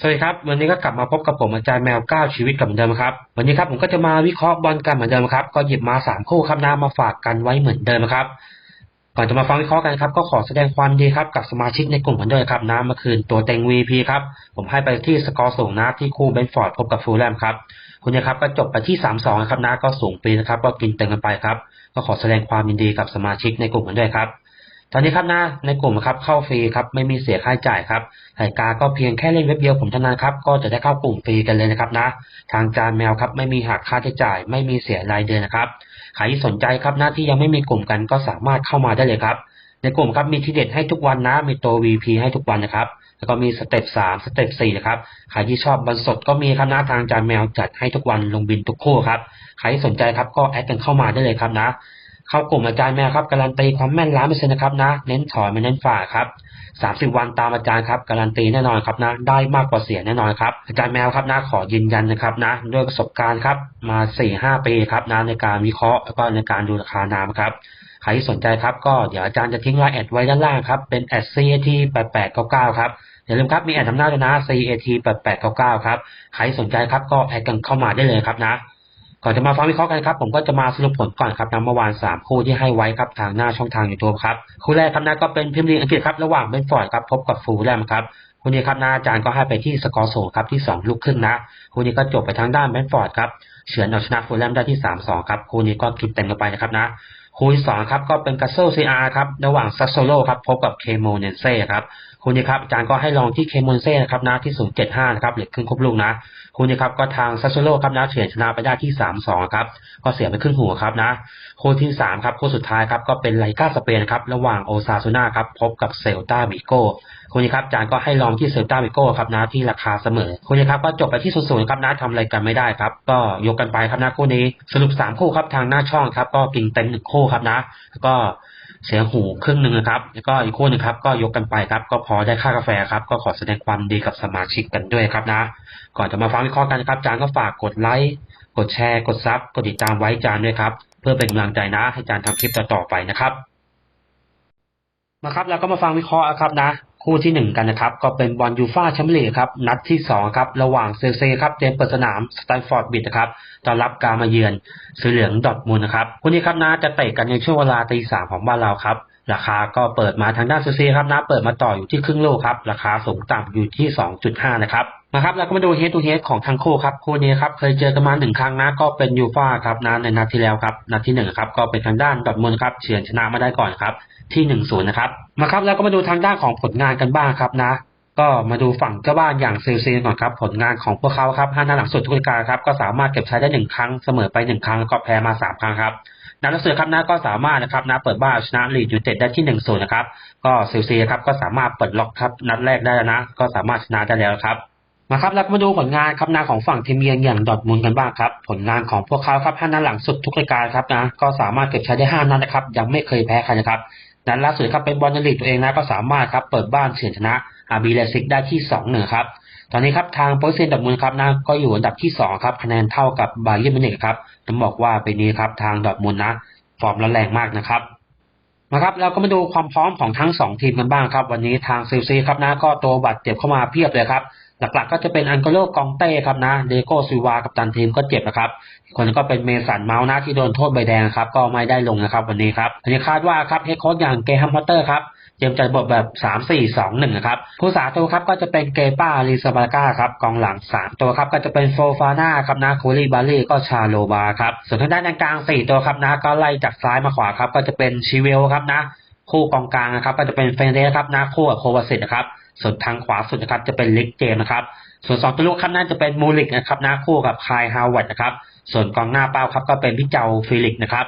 สวัสดีครับ วันนี้ก็กลับมาพบกับผมอาจารย์แมวก้าวชีวิตกับเหมือนเดิมครับ วันนี้ครับผมก็จะมาวิเคราะห์บอลกันเหมือนเดิมครับ ก็หยิบมาสามคู่ครับนะมาฝากกันไว้เหมือนเดิมครับ ก่อนจะมาฟังวิเคราะห์กันครับ ก็ขอแสดงความยินดีครับกับสมาชิกในกลุ่มกันด้วยครับนะเมื่อคืนตัวเต็ง VP ครับ ผมให้ไปที่สกอร์สูงนะที่คู่เบนฟอร์ดพบกับฟูลแลมครับคุณนะครับก็จบไปที่3-2ครับนะก็สูงปีนะครับ ก็กินเต็งกันไปครับ ก็ขอแสดงความยินดีกับสมาชิกในกลุ่มกันด้วยครับ ตอนนี้ครับหนะในกลุ่มครับเข้าฟรีครับไม่มีเสียค่าใช้จ่ายครับรายการก็เพียงแค่เล่นเว็บเดียวผมเท่านั้นครับก็จะได้เข้ากลุ่มฟรีกันเลยนะครับนะ ทางจานแมวครับไม่มีหักค่าใช้จ่าย ไม่มีเสียรายเดือนนะครับใครที่สนใจครับหนะที่ยังไม่มีกลุ่มกันก็สามารถเข้ามาได้เลยครับ ในกลุ่มครับมีทีเด็ดให้ทุกวันนะมีตัว VP ให้ทุกวันนะครับแล้วก็มีสเต็ปสามสเต็ปสี่นะครับใครที่ชอบบอลสดก็มีครับนะทางจานแมวจัดให้ทุกวันลงบินทุกคู่ครับใครที่สนใจครับก็แอดกันเข้ามาได้เลยครับนะ เข้ากลุ่มอาจารย์แมวครับการันตีความแม่นล้านเปอร์เซ็นต์นะครับนะเน้นถอยไม่เน้นฝ่าครับสามสิบวันตามอาจารย์ครับการันตีแน่นอนครับนะได้มากกว่าเสียแน่นอนครับอาจารย์แมวครับนะขอยืนยันนะครับนะด้วยประสบการณ์ครับมาสี่ห้าปีครับนะในการวิเคราะห์แล้วก็ในการดูราคานามครับใครที่สนใจครับก็เดี๋ยวอาจารย์จะทิ้งไลน์แอดไว้ด้านล่างครับเป็นแอด CAT 8899ครับอย่าลืมครับมีแอดทำหน้าด้วยนะ CAT 8899ครับใครสนใจครับก็แอดกันเข้ามาได้เลยครับนะ ก่อนจะมาฟังวิเคราะห์กันครับ ผมก็จะมาสรุปผลก่อนครับนะเมื่อวาน 3 คู่ที่ให้ไว้ครับทางหน้าช่องทางยูทูบครับคู่แรกครับนะก็เป็นพิมพ์ลีอังกฤษครับระหว่างเบนฟอร์ดครับพบกับฟูลแลมครับคู่นี้ครับนะอาจารย์ก็ให้ไปที่สกอร์สูงครับที่ 2 ลูกครึ่งนะคู่นี้ก็จบไปทางด้านเบนฟอร์ดครับเฉือนเอาชนะฟูลแลมได้ที่ 3-2 ครับคู่นี้ก็กินเต็มกันไปนะครับนะคู่ที่สองครับก็เป็นกัสโซซีอาร์ครับระหว่างซัสโซโลครับพบกับเคโมเนเซ่ครับ คู่นี้ครับอาจารย์ก็ให้ลองที่เคมเนเซ่นะครับนะที่ 0.75 นะครับเหล็กครึ่งครบลูกนะคู่นี้ครับก็ทางซัสโซโลครับนะเฉือนชนะไปได้ที่ 3-2 ครับ ก็เสียไปครึ่งหัวครับนะ โคู่ที่สามครับโคู่สุดท้ายครับก็เป็นไลกาสเปนครับระหว่างโอซาซูนาครับพบกับเซลตาบิโกคู่นี้ครับอาจารย์ก็ให้ลองที่เซลตาบิโกครับนะที่ราคาเสมอคู่นี้ครับก็จบไปที่ศูนย์ครับนะทำอะไรกันไม่ได้ครับ ก็ยกกันไปครับนะคู่นี้สรุปสามคู่ครับทางหน้าช่องครับก็กิงเต็มหนึ่งคู่ครับนะแล้วก็ เสียหูครึ่งหนึ่งนะครับ แล้วก็อีกคู่หนึ่งครับ ก็ยกกันไปครับ ก็พอได้ค่ากาแฟครับ ก็ขอแสดงความดีกับสมาชิกกันด้วยครับนะ ก่อนจะมาฟังวิเคราะห์กันครับ จานก็ฝากกดไลค์ กดแชร์ กดซับ กดติดตามไว้จานด้วยครับ เพื่อเป็นกำลังใจนะ ให้จานทำคลิปต่อๆไปนะครับ มาครับ แล้วก็มาฟังวิเคราะห์ครับนะ คู่ที่หนึ่งกันนะครับ ก็เป็นบอลยูฟ่าแชมเปี้ยนลีกครับ นัดที่สองครับ ระหว่างเซลเซครับเตรียมเปิดสนามสแตนฟอร์ดบิดนะครับต้อนรับการมาเยือนสีเหลืองดอทมูลนะครับคู่นี้ครับนะจะเตะกันในช่วงเวลาตีสามของบ้านเราครับราคาก็เปิดมาทางด้านเซลเซครับนะเปิดมาต่ออยู่ที่ครึ่งโลครับราคาสูงต่ำอยู่ที่ 2.5 นะครับ มาครับแล้วก็มาดูเฮดทูเฮดของทั้งคู่ครับคู่นี้ครับเคยเจอกันมาหนึ่งครั้งนะก็เป็นยูฟ่าครับนะในนัดที่แล้วครับนัดที่หนึ่งครับก็เป็นทางด้านดอทมูลครับเฉือนชนะมาได้ก่อนครับที่หนึ่งศูนย์นะครับมาครับแล้วก็มาดูทางด้านของผลงานกันบ้างครับนะ ก็มาดูฝั่งเจ้าบ้านอย่างเซลซีก่อนครับผลงานของพวกเขาครับห้านัดหลังสุดทุกรายการครับก็สามารถเก็บใช้ได้หนึ่งครั้งเสมอไปหนึ่งครั้งแล้วก็แพ้มาสามครั้งครับนัดล่าสุดครับนะก็สามารถนะครับนะเปิดบ้านชนะลีดยูเต็ดได้ที่หนึ่งศูนย์นะครับก็เซลซีครับก็สามารถเปิดล็อกครับนัดแรกได้แล้วนะ ก็สามารถชนะได้แล้วครับ มาครับแล้วมาดูผลงานครับนาของฝั่งทีมเยือนอย่างดอทมุนด์กันบ้างครับ ผลงานของพวกเขาครับห้านัดหลังสุดทุกรายการครับนะก็สามารถเก็บใช้ได้ห้านัดนะครับ ยังไม่เคยแพ้ใครนะครับนัดล่าสุดครับเป็นบอลนลีกตัวเองนะก็สามารถครับเปิดบ้านเฉือนชนะอาร์บีเลซิกได้ที่สองหนึ่งครับตอนนี้ครับทางโปรเซนดอร์ทมุนด์ครับนะก็อยู่อันดับที่สองครับคะแนนเท่ากับบาเยิร์มิวนิกครับต้องบอกว่าปีนี้ครับทางดอทมุนด์นะฟอร์มร้อนแรงมากนะครับ มาครับเราก็มาดูความพร้อมของทั้ง 2 ทีมกันบ้างครับ วันนี้ทางซิลซีครับนะก็ตัวบัตรเจ็บเข้ามาเพียบเลยครับ หลักๆก็จะเป็นอันโกโลกองเต้ครับนะเดโกซิวากับตันทีมก็เจ็บนะครับคนก็เป็นเมสันเมาส์นะที่โดนโทษใบแดงครับก็ไม่ได้ลงนะครับวันนี้ครับอันนี้คาดว่าครับเฮดโค้ชอย่างเกฮัมพอตเตอร์ครับ เตรียมจัดบทแบบ 3 4 2 1นะครับผู้สาตัวครับก็จะเป็นเกป้าลิซาบาก้าครับกองหลัง 3 ตัวครับก็จะเป็นโฟฟาน่าครับนะคูลีบาลีก็ชาโลบาครับส่วนทางด้านกลาง 4 ตัวครับนะก็ไล่จากซ้ายมาขวาครับก็จะเป็นชิเวลครับนะคู่กองกลางนะครับก็จะเป็นเฟนเดสครับนะคู่กับโควาสิตนะครับส่วนทางขวาสุดนะครับจะเป็นลิกเจมนะครับส่วนสองตัวลูกครับน่าจะเป็นมูลิกนะครับนะคู่กับคายฮาวเวิร์ดนะครับส่วนกองหน้าเป้าครับก็เป็นพี่เจ้าฟิลิกนะครับ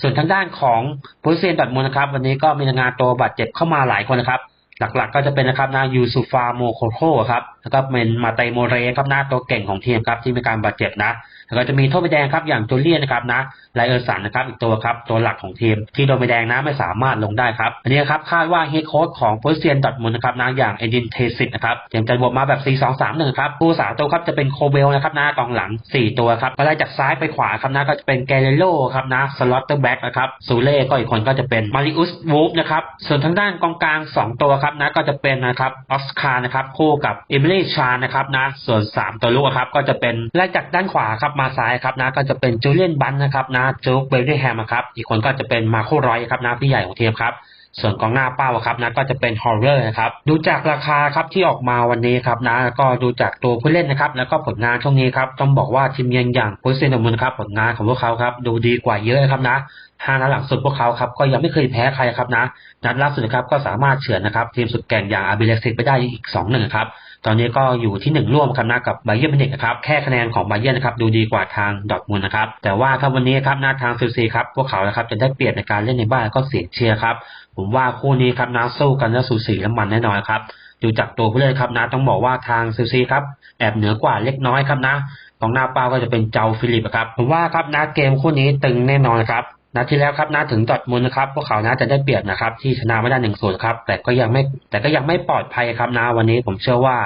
ส่วนทางด้านของโพสเซียนดอทมูลนะครับ วันนี้ก็มีงานตัวบาดเจ็บเข้ามาหลายคนนะครับ หลักๆก็จะเป็นนะครับนายูซูฟาโมโคโคครับแล้วก็เป็นมาไตโมเรครับหน้าตัวเก่งของทีมครับที่มีการบาดเจ็บนะแล้วก็จะมีโทษใบแดงครับอย่างโจเลียนนะครับนะไลเออร์สันนะครับอีกตัวครับตัวหลักของทีม ที่โดนใบแดงนะไม่สามารถลงได้ครับ อันนี้ครับคาดว่าเฮดโค้ชของโพสเซียนดอทมูลนะครับนะอย่างเอดินเทสิตนะครับเตรียมจะบวกมาแบบ 4 2 3 1 ครับผู้สาตัวครับจะเป็นโคเบลนะครับหน้ากองหลัง 4 ตัวครับก็ไล่จากซ้ายไปขวาครับนะก็จะเป็นแกเรโลครับนะสล็อตเตอร์แบ็กนะครับซูเล่ก็อีกคนก็จะเป็นมาริอุสวูฟนะครับส่วนทางด้านกองกลาง 2 ตัวครับนะก็จะเป็นนะครับออสคาร์นะครับคู่กับเอมิลี่ชานะครับนะส่วน 3 ตัวลูกครับก็จะเป็นไล่จากด้านขวาครับมาซ้ายครับนะก็จะเป็นจูเลียนบันนะครับนะจูเบลเดแฮมครับอีกคนก็จะเป็นมาโครอยครับนะพี่ใหญ่ของทีมครับส่วนกองหน้าเป้าครับนะก็จะเป็นฮอร์เรอร์นะครับดูจากราคาครับที่ออกมาวันนี้ครับนะก็ดูจากตัวผู้เล่นนะครับแล้วก็ผลงานช่วงนี้ครับต้องบอกว่าทีมเยือนอย่างปุซเซนมุนครับผลงานของพวกเขาครับดูดีกว่าเยอะครับนะ ห้านัดหลังสุดพวกเขาครับก็ยังไม่เคยแพ้ใครครับนะ นัดล่าสุดครับก็สามารถเฉือนนะครับทีมสุดแก่งอย่างอาร์บิเลซิตไปได้อีก2องหนึ่งครับตอนนี้ก็อยู่ที่หนึ่งร่วมครับนะกับไบเยอร์มินิกนะครับแค่คะแนนของไบเยอร์นะครับดูดีกว่าทางดอทมูลนะครับแต่ว่าครับวันนี้ครับหน้าทางซิลซีครับพวกเขานะครับจะได้เปรียบในการเล่นในบ้านก็เสียเชียร์ครับผมว่าคู่นี้ครับนะสู้กันแล้วสูสีและมันแน่นอนครับดูจากตัวผู้เล่นครับนะต้องบอกว่าทางซิลซีครับแอบเหนือกว่าเล็กน้อยครับนะของหน้าเป้าก็จะเป็นเจ้าฟิลิปครับผมว่าครับนะเกมคู่นี้ตึงแน่นอนครับ นัดที่แล้วครับนัดถึงดอทมุลนะครับพวกเขาน่าจะได้เปรียบนะครับ ที่ชนะไม่ได้หนึ่งศูนย์ครับ แต่ก็ยังไม่แต่ก็ยังไม่ปลอดภัยครับนะวันนี้ผมเชื่อว่า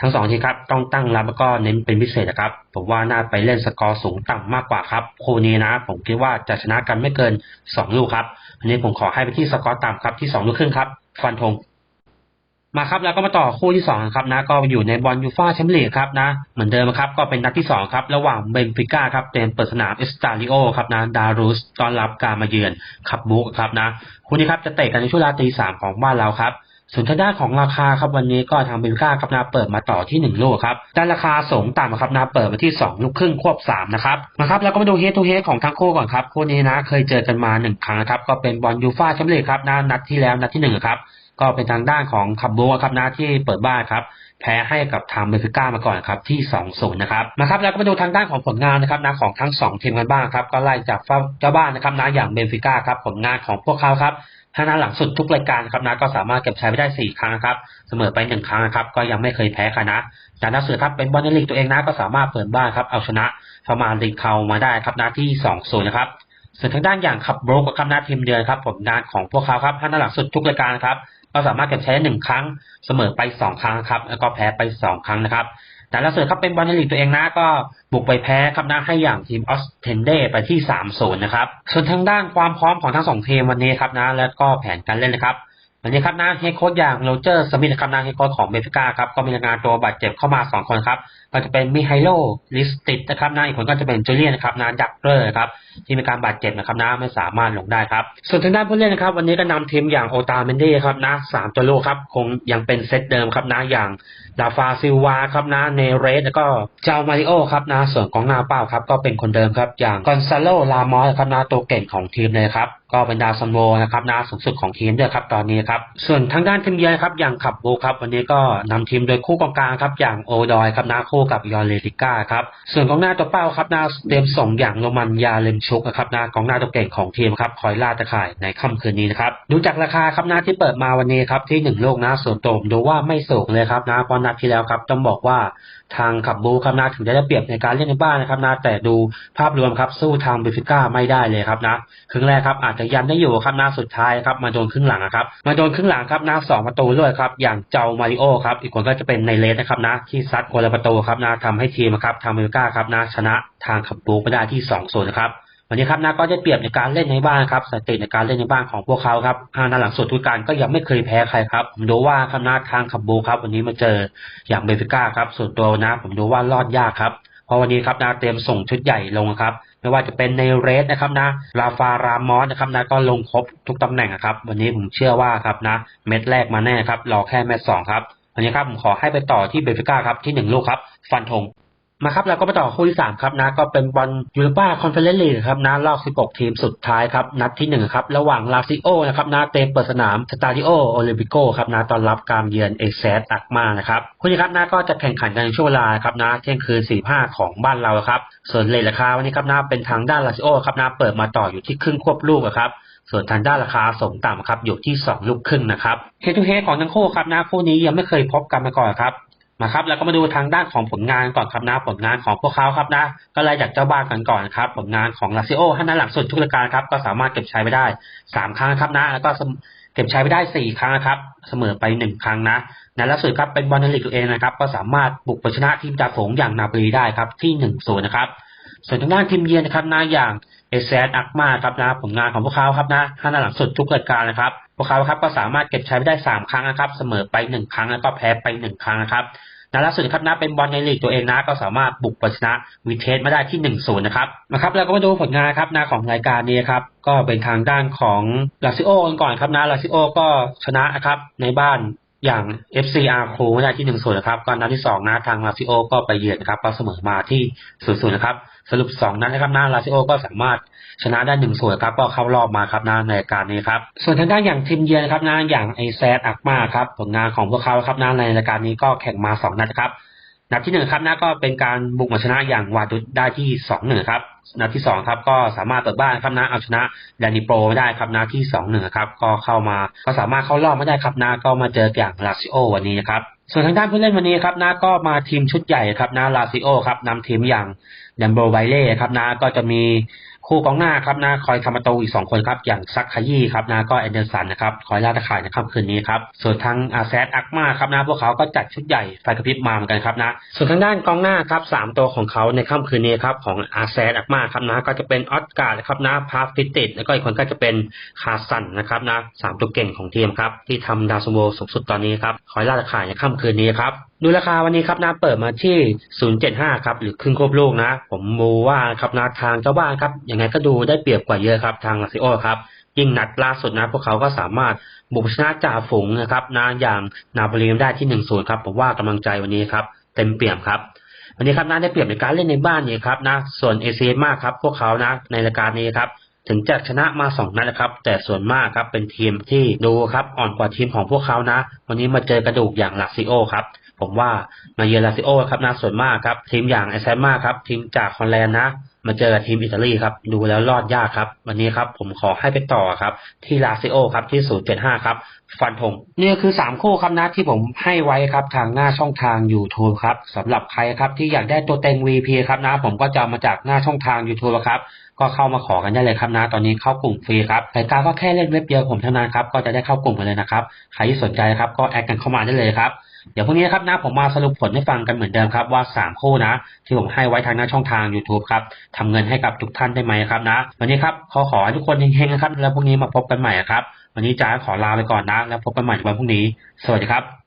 ทั้งสองทีครับต้องตั้งรับแล้วก็เน้นเป็นพิเศษนะครับผมว่าน่าไปเล่นสกอร์สูงต่ำมากกว่าครับคู่นี้นะ ผมคิดว่าจะชนะกันไม่เกินสองลูกครับอันนี้ผมขอให้ไปที่สกอร์ต่ำครับที่สองลูกครึ่งครับ ฟันธง มาครับแล้วก็มาต่อคู่ที่สองครับนะก็อยู่ในบอลยูฟ่าแชมเปี้ยนลีกครับนะเหมือนเดิมครับก็เป็นนัดที่สองครับระหว่างเบนฟิก้าครับเต็มเปิดสนามเอสตาริโอครับนะดารุสต้อนรับการมาเยือนขับบุกครับนะคู่นี้ครับจะเตะกันในช่วงเวลาตีสามของบ้านเราครับส่วนทางด้านของราคาครับวันนี้ก็ทางเบนฟิก้าครับนะเปิดมาต่อที่หนึ่งลูกครับด้านราคาสูงต่ำครับนะเปิดมาที่สองลูกครึ่งควบสามนะครับมาครับแล้วก็มาดูเฮดทูเฮดของทั้งคู่ก่อนครับคู่นี้นะเคยเจอกันมาหนึ่งครั้งนะครับก็เป็นบอลยูฟ่าแชมเปี้ยนลีกครับนะนัดที่แล้วนัดที่หนึ่งครับ ก็เป็นทางด้านของคับโบครับนะที่เปิดบ้านครับแพ้ให้กับทางเบฟิก้ามาก่อนครับที่2 0นะครับมาครับแล้วก็มาดูทางด้านของผลงานนะครับนะของทั้ง 2 ทีมกันบ้างครับก็ไล่จากเจ้าบ้านนะครับนะอย่างเบฟิก้าครับผลงานของพวกเขาครับถ้านัดหลังสุดทุกรายการครับนะก็สามารถเก็บชัยไปได้ 4 ครั้งครับเสมอไป 1 ครั้งนะครับก็ยังไม่เคยแพ้ใครนะจากนัดสุดครับเป็นบอลในลีกตัวเองนะก็สามารถเปิดบ้านครับเอาชนะพมาลีกเขามาได้ครับนะที่2 0นะครับส่วนทางด้านอย่างขับโบรกกับนาทีมเดือนครับผลงานของพวกเขาครับถ้านัดหลังสุดทุกรายการครับ ก็สามารถเก็บใช้หนึ่งครั้ง เสมอไปสองครั้งครับ แล้วก็แพ้ไปสองครั้งนะครับแต่ล่าสุดครับเป็นบอลในลีกตัวเองนะก็บุกไปแพ้ครับนะให้อย่างทีมออสเทนเดไปที่3ามศูนย์นะครับส่วนทางด้านความพร้อมของทั้งสองทีมวันนี้ครับนะแล้วก็แผนการเล่นนะครับ วันนี้ครับนะเฮดโค้ชอย่างโรเจอร์สมิธครับนะเฮดโค้ชของเบฟิก้าครับก็มีรายงานตัวบาดเจ็บเข้ามา 2 คนครับก็จะเป็นมิไฮโลลิสติดนะครับนะอีกคนก็จะเป็นจูเลียนนะครับนะดักเกอร์ครับที่มีการบาดเจ็บนะครับนะไม่สามารถลงได้ครับ ส่วนทางด้านผู้เล่นนะครับ วันนี้ก็นำทีมอย่างโอตาเมนเด้ครับนะสามตัวลูกครับคงยังเป็นเซตเดิมครับนะอย่างลาฟาซิลวาครับนะเนเรสแล้วก็เจ้ามาริโอครับนะส่วนของหน้าเป้าครับก็เป็นคนเดิมครับอย่างกอนซาโลลามอสครับนะตัวเก่งของทีมเลยครับ ก็เป็นดาวซันโวนะครับนะสูงสุดของทีมด้วยครับตอนนี้ครับส่วนทางด้านทีมเยือนครับอย่างขับโบครับวันนี้ก็นำทีมโดยคู่กองกลางครับอย่างโอดอยครับนะคู่กับยอนเลติก้าครับส่วนกองหน้าตัวเป้าครับนะเตรียมส่งอย่างโรมันยาเลมชุกครับนะกองหน้าตัวเก่งของทีมครับคอยล่าตะข่ายในค่ำคืนนี้นะครับดูจากราคาครับนะที่เปิดมาวันนี้ครับที่หนึ่งโลกนะส่วนตัวผมดูว่าไม่สูงเลยครับนะเพราะนัดที่แล้วครับต้องบอกว่าทางขับบูครับนะถึงจะได้เปรียบในการเล่นในบ้านนะครับนะแต่ดูภาพรวมครับสู้ทางเบฟิก้าไม่ได้เลยครับนะครึ่งแรกครับอาจจะยันได้อยู่ครับนะสุดท้ายครับมาโดนครึ่งหลังนะครับมาโดนครึ่งหลังครับนะสองประตูด้วยครับอย่างเจ้ามาริโอครับอีกคนก็จะเป็นในเลสนะครับนะที่ซัดคนละประตูครับนะทำให้ทีมครับทางเบฟิก้าครับนะชนะทางขับบูไปได้ที่2อศูนนะครับวันนี้ครับนะก็จะเปรียบในการเล่นในบ้านครับสถิติในการเล่นในบ้านของพวกเขาครับห้านัดหลังสุดทุกการก็ยังไม่เคยแพ้ใครครับผมดูว่าครับนะทางขับบูครับ วันนี้มาเจออย่างเบฟิก้าครับส่วนตัวนะผมดูว่ารอดยากครับเพราะวันนี้ครับนะเตรียมส่งชุดใหญ่ลงครับ ไม่ว่าจะเป็นในเรสนะครับนะลาฟารามอสนะครับนะก็ลงครบทุกตำแหน่งครับ วันนี้ผมเชื่อว่าครับนะ เม็ดแรกมาแน่ครับรอแค่เม็ดสองครับวันนี้ครับผมขอให้ไปต่อที่เบฟิก้าครับที่หนึ่งลูกครับ ฟันธง มาครับแล้วก็มาต่อคู่ที่สามครับนะก็เป็นบอลยูโรป้าคอนเฟอเรนซ์ลีกครับนะรอบ 16 ทีมสุดท้ายครับนัดที่หนึ่งครับระหว่างลาซิโอนะครับนะเตมเปิดสนามสตาดิโอโอลิมปิโกครับนะตอนรับการเยือนเอเซสตักมานะครับคู่นี้ครับนะก็จะแข่งขันกันในช่วงเวลาครับนะเที่ยงคืน 45 ของบ้านเราครับส่วนเลทราคาวันนี้ครับนะเป็นทางด้านลาซิโอครับนะเปิดมาต่ออยู่ที่ครึ่งควบลูกครับส่วนทางด้านราคาส่งต่ำครับอยู่ที่ 2 ลูกครึ่งนะครับเฮดทูเฮดของทั้งคู่ครับนะคู่นี้ยังไม่เคยพบกันมาก่อนครับ มาครับแล้วก็มาดูทางด้านของผลงานก่อนครับนะ ผลงานของพวกเขาครับนะ ก็ไล่จากเจ้าบ้านกันก่อนครับ ผลงานของลาซิโอห้านัดหลังสุดทุกรายการครับ ก็สามารถเก็บใชัยไปได้สามครั้งครับนะ แล้วก็เก็บใชัยไปได้สี่ครั้งครับ เสมอไปหนึ่งครั้งนะในล่าสุดครับเป็นบอลในลีกตัวเองนะครับ ก็สามารถบุกไปชนะทีมจ่าฝูงอย่างนาโปลีได้ครับที่หนึ่งศูนย์นะครับ ส่วนทางด้านทีมเยือนนะครับนะอย่าง เอเซอักมาครับนะผลงานของพวกเขาครับนะห้านัดหลังสุดทุกรายการนะครับ พวกเขาครับก็สามารถเก็บใช้ไปได้สามครั้งนะครับ เสมอไปหนึ่งครั้งแล้วก็แพ้ไปหนึ่งครั้งนะครับนัดล่าสุดครับนะเป็นบอลในลีกตัวเองนะก็สามารถบุกชนะวีเทสมาได้ที่หนึ่งศูนย์นะครับนะครับเราก็มาดูผลงานครับนะของรายการนี้ครับก็เป็นทางด้านของลาซิโอกันก่อนครับนะลาซิโอก็ชนะนะครับในบ้าน อย่าง FCR โคไม่ได้ที่หนึ่งศูนย์นะครับก็นัดที่สองนะทางลาซิโอก็ไปเยือนนะครับก็เสมอมาที่ศูนย์ศูนย์นะครับ สรุปสองนัดนะครับน้าลาซิโอก็สามารถชนะได้หนึ่งส่วนครับก็เข้ารอบมาครับนะในรายการนี้ครับส่วนทางด้านอย่างทีมเยือนครับนะอย่างไอแซดอักมาครับผลงานของพวกเขาครับนะในรายการนี้ก็แข่งมาสองนัดครับ นัดที่หนึ่งครับนะก็เป็นการบุกมาชนะอย่างวาดุดได้ที่สองหนึ่งครับนัดที่สองครับก็สามารถเปิดบ้านครับนะเอาชนะแดนิโปรไม่ได้ครับนะที่สองหนึ่งครับก็เข้ามาก็สามารถเข้ารอบไม่ได้ครับนะก็มาเจออย่างลาซิโอวันนี้นะครับส่วนทางด้านผู้เล่นวันนี้ครับนะก็มาทีมชุดใหญ่ครับนะลาซิโอครับนำทีมอย่างแดมโบไบเล่ครับนะก็จะมี คู่กองหน้าครับนะคอยทำประตูอีกสองคนครับ อย่างซักคายี่ครับนะก็แอนเดอร์สันนะครับคอยล่าตะข่ายในค่ำคืนนี้ครับส่วนทางอาแซดอักมาครับนะพวกเขาก็จัดชุดใหญ่ไฟกระพริบมาเหมือนกันครับนะส่วนทางด้านกองหน้าครับสามตัวของเขาในค่ำคืนนี้ครับของอาแซดอักมาครับนะก็จะเป็นออสการ์นะครับนะพาฟิติดแล้วก็อีกคนก็จะเป็นคาสันนะครับนะสามตัวเก่งของทีมครับที่ทำดาวซันโวสูงสุดตอนนี้ครับคอยล่าตะข่ายในค่ำคืนนี้ครับ ดูราคาวันนี้ครับนะเปิดมาที่ 075 ครับ หรือครึ่งควบโลกนะ ผมมูว่าครับนะทางเจ้าบ้านครับ ยังไงก็ดูได้เปรียบกว่าเยอะครับ ทางลาซิโอครับ ยิ่งนัดล่าสุดนะ พวกเขาก็สามารถบุกชนะจ่าฝูงนะครับนะอย่างนาโปลีได้ที่ 1-0 ครับ ผมว่ากำลังใจวันนี้ครับ เต็มเปี่ยมครับวันนี้ครับนะได้เปรียบในการเล่นในบ้านนี่ครับนะ ส่วนเอเซียมากครับ พวกเขานะ ในรายการนี้ครับ ถึงจะชนะมาสองนัดนะครับ แต่ส่วนมากครับเป็นทีมที่ดูครับอ่อนกว่าทีมของพวกเขานะ วันนี้มาเจอกระดูกอย่างลาซิโอครับผมว่ามาเยือนลาซิโอครับนะส่วนมากครับทีมอย่างไอแซมมาครับทีมจากฮอลแลนด์นะ มาเจอทีมอิตาลีครับ ดูแล้วรอดยากครับ วันนี้ครับผมขอให้ไปต่อครับ ที่ลาซิโอครับที่ 075 ครับ ฟันธงนี่คือ 3 คู่ครับนะที่ผมให้ไว้ครับทางหน้าช่องทาง YouTube ครับสำหรับใครครับที่อยากได้ตัวเต็ง VP ครับนะ ผมก็จะมาจากหน้าช่องทาง YouTube ครับก็เข้ามาขอกันได้เลยครับนะ ตอนนี้เข้ากลุ่มฟรีครับรายการก็แค่เล่นเว็บเดียวผมเท่านั้นครับก็จะได้เข้ากลุ่มกันเลยนะครับใครที่สนใจครับก็แอดกันเข้ามาได้เลยครับ เดี๋ยวพรุ่งนี้นะครับนะผมมาสรุปผลให้ฟังกันเหมือนเดิมครับว่า 3 คู่นะ ที่ผมให้ไว้ทางหน้าช่องทาง YouTube ครับทำเงินให้กับทุกท่านได้ไหมครับนะ วันนี้ครับขอขอให้ทุกคนเฮงๆนะครับ แล้วพรุ่งนี้มาพบกันใหม่ครับ วันนี้จ๋าขอลาไปก่อนนะ แล้วพบกันใหม่ในวันพรุ่งนี้ สวัสดีครับ